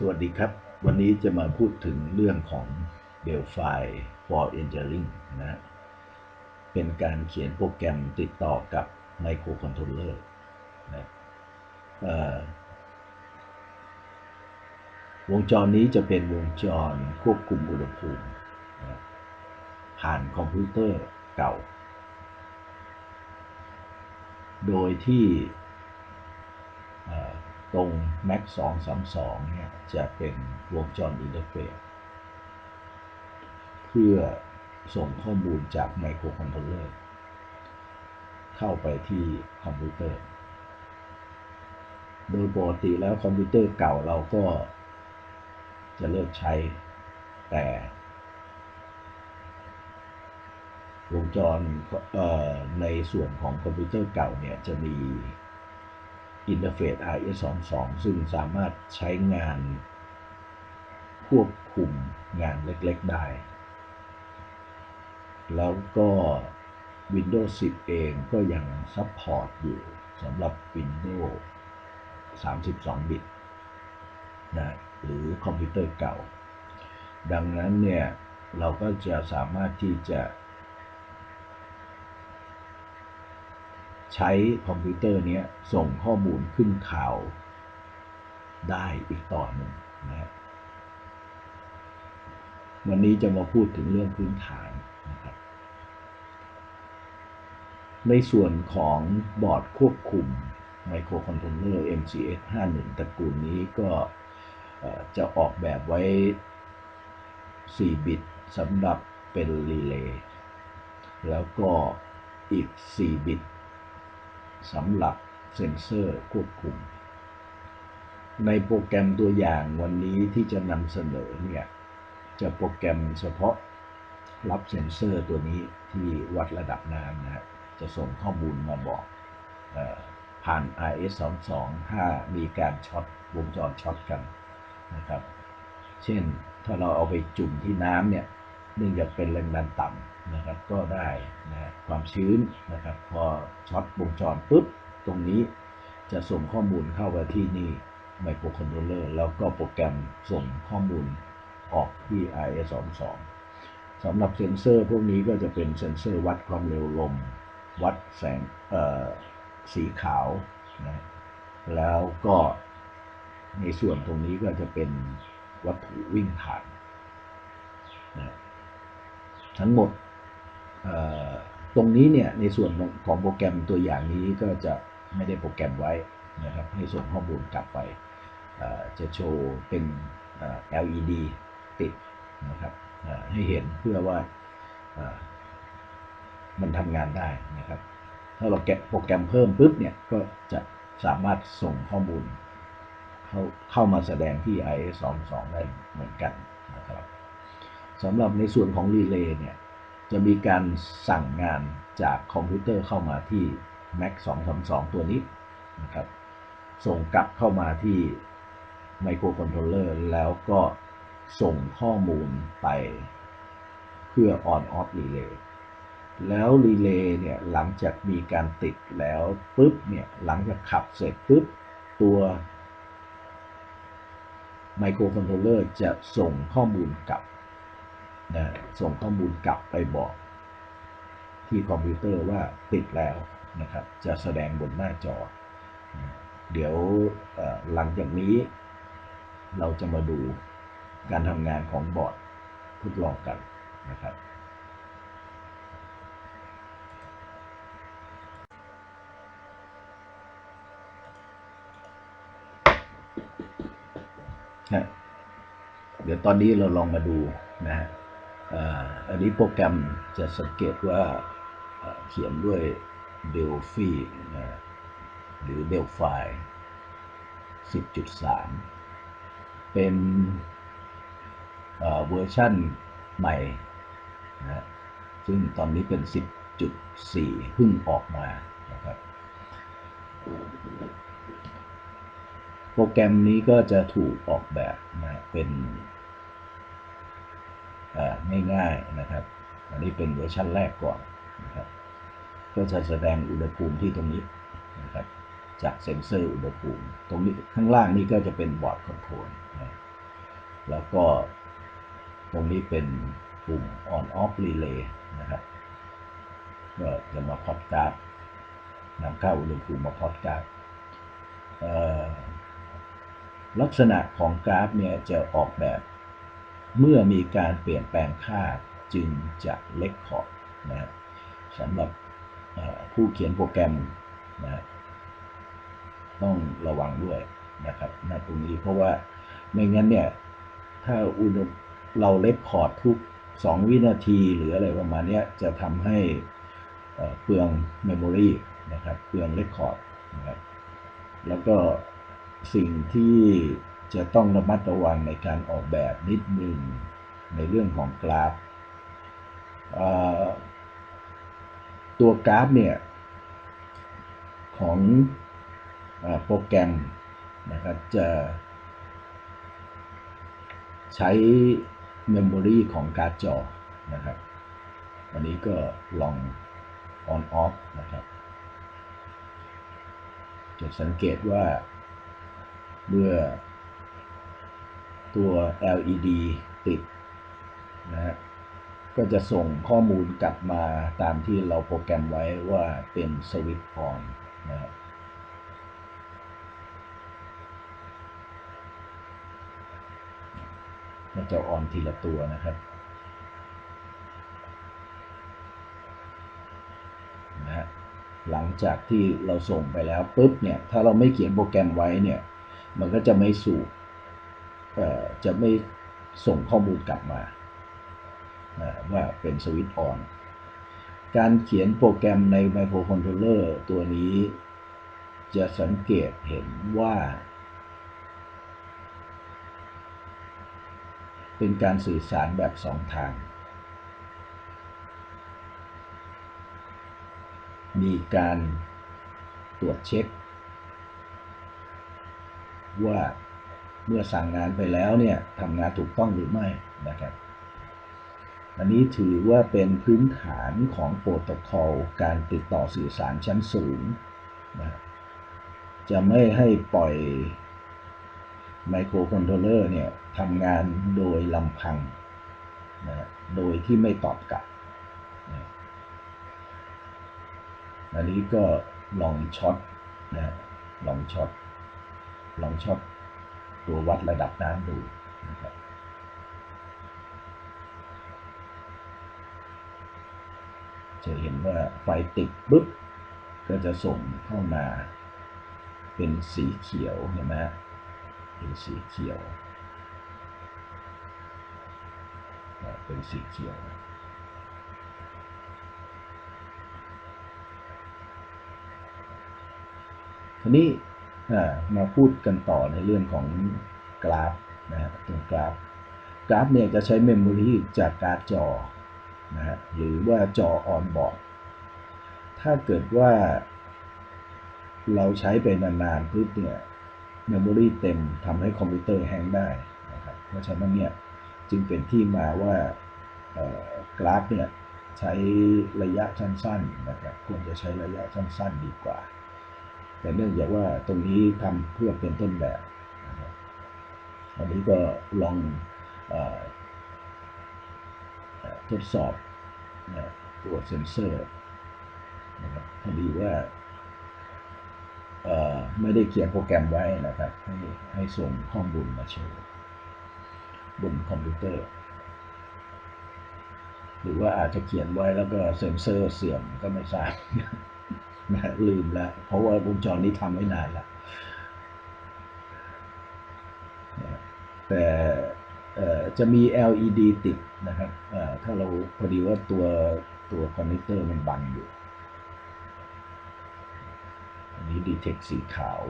สวัสดีครับ วันนี้จะมาพูดถึงเรื่องของ Delphi for Engineering นะเป็นการเขียนโปรแกรมติดต่อกับ Microcontroller นะวงจรนี้จะเป็นวงจรควบคุมอุณหภูมินะผ่านคอมพิวเตอร์เก่า โดยที่ ตรง Mac 232 เนี่ย จะเป็นวงจรอินเทอร์เฟซเพื่อส่งข้อมูลจากไมโครคอนโทรลเลอร์เข้าไปที่คอมพิวเตอร์ โดยปกติแล้วคอมพิวเตอร์เก่าเราก็จะเลิกใช้แต่ วงจรในส่วนของคอมพิวเตอร์เก่าเนี่ยจะมี อินเทอร์เฟซ RS22 ซึ่งสามารถใช้งาน ควบคุมงานเล็กๆได้ แล้วก็ Windows 10 เองก็ยังซัพพอร์ตอยู่สำหรับ Windows 32 บิตนะหรือคอมพิวเตอร์เก่า ดังนั้นเนี่ย เราก็จะสามารถที่จะ ใช้คอมพิวเตอร์นี้ส่งข้อมูลขึ้นข่าวได้อีกต่อหนึ่งนะวันนี้จะมาพูดถึงเรื่องพื้นฐานนะครับ ในส่วนของบอร์ดควบคุมไมโครคอนโทรลเลอร์ MCX 51ตระกูลนี้ก็จะออกแบบไว้ 4 บิตสำหรับเป็นรีเลย์แล้วก็อีก 4 บิต สำหรับเซ็นเซอร์ควบคุม ในโปรแกรมตัวอย่างวันนี้ที่จะนำเสนอเนี่ย จะโปรแกรมเฉพาะรับเซ็นเซอร์ตัวนี้ที่วัดระดับน้ำนะจะส่งข้อมูลมาบอกอผ่าน RS22 ถ้ามีการช็อตวงจรช็อตกันนะครับ เช่นถ้าเราเอาไปจุ่มที่น้ำเนี่ย เนื่องจากเป็นแรงดันต่ำนะครับ ก็ได้นะความชื้นนะครับ พอช็อตวงจรปุ๊บ ตรงนี้จะส่งข้อมูลเข้าไปที่นี่ไมโครคอนโทรลเลอร์แล้วก็โปรแกรมส่งข้อมูลออกที่ RS22 สำหรับเซนเซอร์พวกนี้ก็จะเป็นเซนเซอร์วัดความเร็วลม วัดแสงสีขาวนะแล้วก็ในส่วนตรงนี้ก็จะเป็นวัตถุวิ่งผ่านนะ ทั้งหมดตรงนี้เนี่ยในส่วนของโปรแกรมตัวอย่างนี้ก็จะไม่ได้โปรแกรมไว้นะครับให้ส่งข้อมูลกลับไปจะโชว์เป็น LED ติดนะครับให้เห็นเพื่อว่ามันทำงานได้นะครับ ถ้าเราแกะโปรแกรมเพิ่มปุ๊บเนี่ยก็จะสามารถส่งข้อมูลเข้าเข้ามาแสดงที่ IS22 ได้เหมือนกัน สำหรับในส่วนของรีเลย์เนี่ยจะมีการสั่งงานจากคอมพิวเตอร์เข้ามาที่ Mac 232 ตัวนี้นะครับ ส่งกลับเข้ามาที่ไมโครคอนโทรลเลอร์แล้วก็ส่งข้อมูลไปเพื่อ on off relay แล้วรีเลย์เนี่ยหลังจากมีการติดแล้วปุ๊บเนี่ยหลังจากขับเสร็จปุ๊บตัวไมโครคอนโทรลเลอร์จะส่งข้อมูลกลับ ส่งข้อมูลกลับไปบอก ที่คอมพิวเตอร์ว่าติดแล้วนะครับ จะแสดงบนหน้าจอ เดี๋ยวหลังจากนี้ เราจะมาดูการทำงานของบอร์ดทดลองกันนะครับเดี๋ยวตอนนี้เราลองมาดูนะฮะ อันนี้โปรแกรมจะสังเกตว่าเขียนด้วย Delphi หรือ Delphi 10.3 เป็นเวอร์ชั่นใหม่นะซึ่งตอนนี้เป็น 10.4 เพิ่งออกมานะครับโปรแกรมนี้ก็จะถูกออกแบบนะเป็น ง่ายๆนะครับ อันนี้เป็นเวอร์ชันแรกก่อนนะครับก็จะแสดงอุณหภูมิที่ตรงนี้นะครับจากเซ็นเซอร์อุณหภูมิ ตรงนี้ข้างล่างนี่ก็จะเป็นบอร์ดคอนโทรลนะแล้วก็ตรงนี้เป็นปุ่ม on off relay นะครับก็จะมาพอดการ์ดนำเข้าอุณหภูมิมาพอดการ์ดเอ่อลักษณะของกราฟเนี่ยจะออกแบบ เมื่อมีการเปลี่ยนแปลงค่าจึงจะเล็กขอร์ดนะสำหรับผู้เขียนโปรแกรมนะต้องระวังด้วยนะครับณตรงนี้เพราะว่าไม่งั้นเนี่ย ถ้าอุณเราเล็กคอร์ดทุก 2 วินาทีหรืออะไรประมาณนี้จะทำให้เปลืองเมมโมรีนะครับเปลืองเล็กคอร์ดนะครับแล้วก็สิ่งที่ จะต้องระมัดระวังในการออกแบบนิดนึงในเรื่องของกราฟ ตัวกราฟเนี่ย ของอโปรแกรมนะครับจะใช้เมมโมรีของการ์ดจอนะครับ วันนี้ก็ลอง on off นะครับ จะสังเกตว่าเมื่อ ตัว LED ติดนะฮะก็จะส่งข้อมูลกลับมาตามที่เราโปรแกรมไว้ว่าเป็นสวิตช์ on นนะมันจะออนทีละตัวนะครับนะฮะหลังจากที่เราส่งไปแล้วปุ๊บเนี่ย ถ้าเราไม่เขียนโปรแกรมไว้เนี่ย มันก็จะไม่สู่ จะไม่ส่งข้อมูลกลับมาว่าเป็นสวิตช์ออน การเขียนโปรแกรมในไมโครคอนโทรลเลอร์ตัวนี้จะสังเกตเห็นว่า เป็นการสื่อสารแบบสองทาง มีการตรวจเช็ค ว่า เมื่อสั่งงานไปแล้วเนี่ยทำงานถูกต้องหรือไม่นะครับ อันนี้ถือว่าเป็นพื้นฐานของโปรโตคอลการติดต่อสื่อสารชั้นสูงนะจะไม่ให้ปล่อยไมโครคอนโทรลเลอร์เนี่ยทำงานโดยลำพังนะโดยที่ไม่ตอบกลับนะอันนี้ก็ลองช็อตนะลองช็อตลองช็อต ตัววัดระดับน้ำดูนะครับจะเห็นว่าไฟติดปุ๊บก็จะส่งเข้ามาเป็นสีเขียวเห็นไหมเป็นสีเขียว เป็นสีเขียว ทีนี้ มาพูดกันต่อในเรื่องของกราฟนะฮะตัวกราฟ กราฟเนี่ยจะใช้เมมโมรีจากการ์ดจอนะฮะหรือว่าจอออนบอร์ดถ้าเกิดว่าเราใช้ไปนานๆปุ๊บเนี่ยเมมโมรีเต็มทำให้คอมพิวเตอร์แฮงได้นะครับเพราะฉะนั้นเนี่ยจึงเป็นที่มาว่ากราฟเนี่ยใช้ระยะสั้นๆนะครับควรจะใช้ระยะสั้นๆดีกว่า แต่เนื่องจากว่าตรงนี้ทำเพื่อเป็นต้นแบบนะครับวันนี้ก็ลองอทดสอบนะตัวเซนเซอร์นะครับพอดีว่าไม่ได้เขียนโปรแกรมไว้นะครับ ให้ให้ส่งข้อมูลมาโชว์บนคอมพิวเตอร์ หรือว่าอาจจะเขียนไว้แล้วก็เซ็นเซอร์เสื่อมก็ไม่ทราบ นะลืมล้วเพราะว่าวงจรนี้ทำไว้นานละแต่จะมี LED ติดนะครับถ้าเราพอดีว่าตัวตัวคอนเนคเตอร์มันบังอยู่ อันนี้ detect สีขาว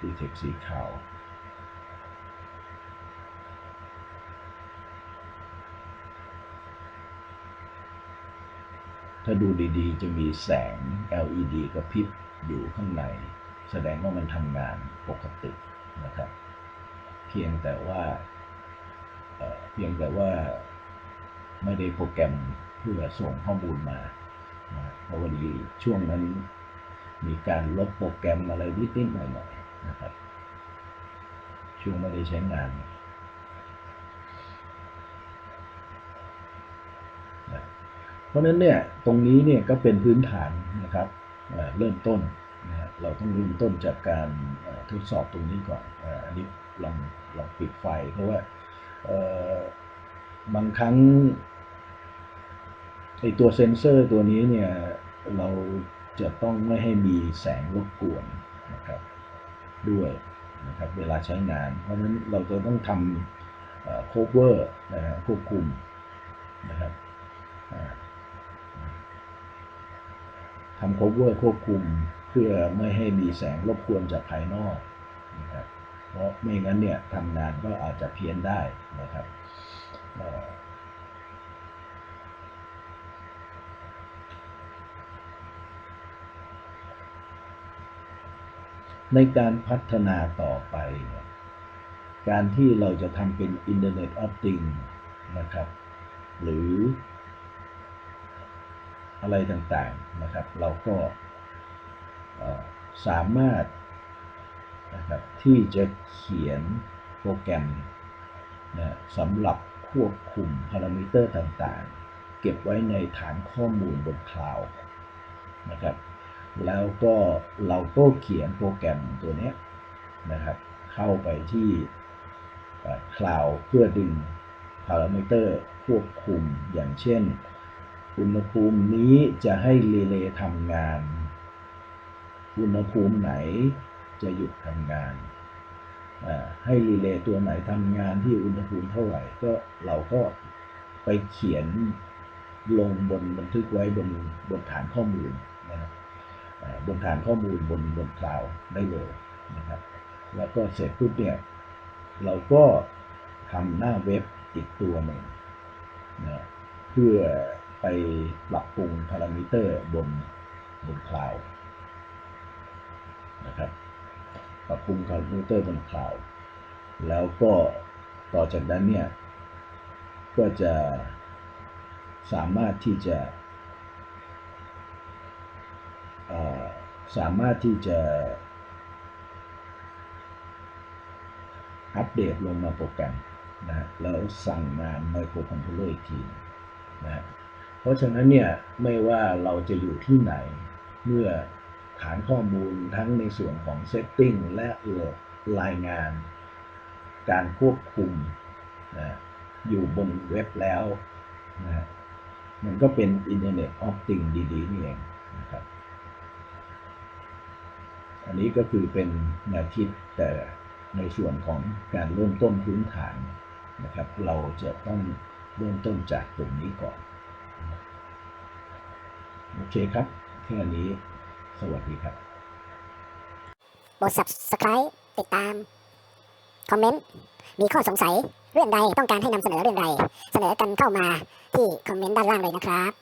detect สีขาว ถ้าดูดีๆ จะมีแสง LED กระพริบอยู่ข้างใน แสดงว่ามันทำงานปกตินะครับ เพียงแต่ว่าเเพียงแต่ว่าไม่ได้โปรแกรมเพื่อส่งข้อมูลมาเพราะวันนี้ช่วงนั้นมีการลบโปรแกรมอะไรนิดๆหน่อยๆนะครับ ช่วงไม่ได้ใช้งานนะเพ ราะนั้นเนี่ยตรงนี้เนี่ยก็เป็นพื้นฐานนะครับเริ่มต้นนะเราต้องเริ่มต้นจากการทดสอบตรงนี้ก่อนอันนี้ลองลองปิดไฟ เพราะว่าบางครั้งไอตัวเซนเซอร์ตัวนี้เนี่ยเราจะต้องไม่ให้มีแสงรบกวนนะครับด้วยนะครับเวลาใช้งาน เพราะฉะนั้นเราจะต้องทำโคเวอร์นะฮะควบคุมนะครับ ทำโคเวอร์ควบคุมเพื่อไม่ให้มีแสงรบกวนจากภายนอกนะครับเพราะไม่งั้นเนี่ยทำงานก็อาจจะเพี้ยนได้นะครับในการพัฒนาต่อไป การที่เราจะทำเป็น Internet of Things นะครับ หรือ อะไรต่างๆนะครับ เราก็สามารถนะครับที่จะเขียนโปรแกรมนะสำหรับควบคุมพารามิเตอร์ต่างๆ เก็บไว้ในฐานข้อมูลบนคลาวด์นะครับแล้วก็เราก็เขียนโปรแกรมตัวนี้นะครับเข้าไปที่คลาวเพื่อดึงพารามิเตอร์ควบคุมอย่างเช่น อุณหภูมินี้จะให้รีเลย์ทำงาน อุณหภูมิไหนจะหยุดทำงาน ให้รีเลย์ตัวไหนทำงานที่อุณหภูมิเท่าไหร่ก็เราก็ไปเขียนลงบนบันทึกไว้บนบนฐานข้อมูลนะครับบนฐานข้อมูลบนบนคลาวได้เลยนะครับ แล้วก็เสร็จปุ๊บเนี่ยเราก็ทำหน้าเว็บอีกตัวหนึ่งนะเพื่อ ไปปรับปรุงพารามิเตอร์บนบนคลาวนะครับปรับปรุงพารามิเตอร์บนคลาวแล้วก็ต่อจากนั้นเนี่ยก็จะสามารถที่จะสามารถที่จะอัปเดตลงมาโปรแกรมนะแล้วสั่งงานไมโครคอนโทรลเลอร์อีกทีนะ เพราะฉะนั้นเนี่ยไม่ว่าเราจะอยู่ที่ไหน เมื่อฐานข้อมูลทั้งในส่วนของ Setting และโหลดรายงาน การควบคุมนะอยู่บนเว็บแล้วนะฮะมันก็เป็น Internet of Things ดีๆนี่เองนะครับอันนี้ก็คือเป็นแนวคิดแต่ในส่วนของการเริ่มต้นพื้นฐานนะครับ เราจะต้องเริ่มต้นจากตรงนี้ก่อน โอเคครับแค่นี้ สวัสดีครับกด subscribe ติดตาม คอมเมนต์ มีข้อสงสัยเรื่องใดต้องการให้นำเสนอเรื่องใด เสนอกันเข้ามาที่คอมเมนต์ด้านล่างเลยนะครับ